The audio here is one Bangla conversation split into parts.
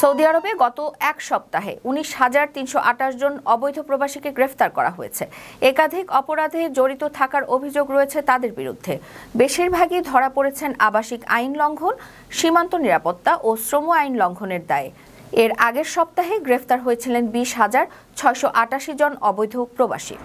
সৌদি আরবে গত এক সপ্তাহে উনিশ হাজার তিনশো আঠাশ জন অবৈধ প্রবাসীকে গ্রেফতার করা হয়েছে। একাধিক অপরাধে জড়িত থাকার অভিযোগ রয়েছে তাদের বিরুদ্ধে। বেশিরভাগই ধরা পড়েছেন আবাসিক আইন লঙ্ঘন, সীমান্ত নিরাপত্তা ও শ্রম আইন লঙ্ঘনের দায়ে। এর আগের সপ্তাহে গ্রেফতার হয়েছিলেন বিশ হাজার ছয়শো আটাশি জন অবৈধ প্রবাসী।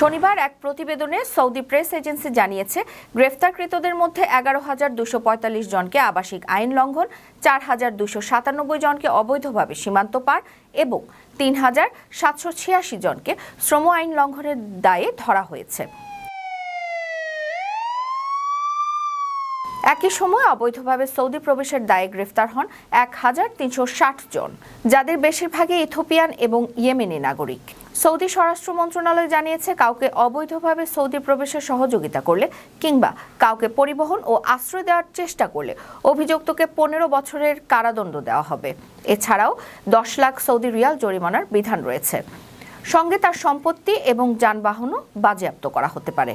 শনিবার এক প্রতিবেদনে সৌদি প্রেস এজেন্সি জানিয়েছে, গ্রেফতারকৃতদের মধ্যে এগারো হাজার দুশো পঁয়তাল্লিশ জনকে আবাসিক আইন লঙ্ঘন, চার হাজার দুশো সাতানব্বই জনকে অবৈধভাবে সীমান্ত পার এবং তিন হাজার সাতশো ছিয়াশি জনকে শ্রম আইন লঙ্ঘনের দায়ে ধরা হয়েছে। একই সময় অবৈধভাবে সৌদি প্রবেশের দায়ে গ্রেফতার হন এক হাজার তিনশো ষাট জন, যাদের বেশিরভাগই ইথোপিয়ান এবং ইয়েমেনি নাগরিক। সৌদি স্বরাষ্ট্র মন্ত্রণালয় জানিয়েছে, কাউকে অবৈধভাবে সৌদি প্রবেশে সহযোগিতা করলে কিংবা কাউকে পরিবহন ও আশ্রয় দেওয়ার চেষ্টা করলে অভিযুক্তকে পনেরো বছরের কারাদণ্ড দেওয়া হবে। এছাড়াও দশ লাখ সৌদি রিয়াল জরিমানার বিধান রয়েছে। সঙ্গে তার সম্পত্তি এবং যানবাহনও বাজেয়াপ্ত করা হতে পারে।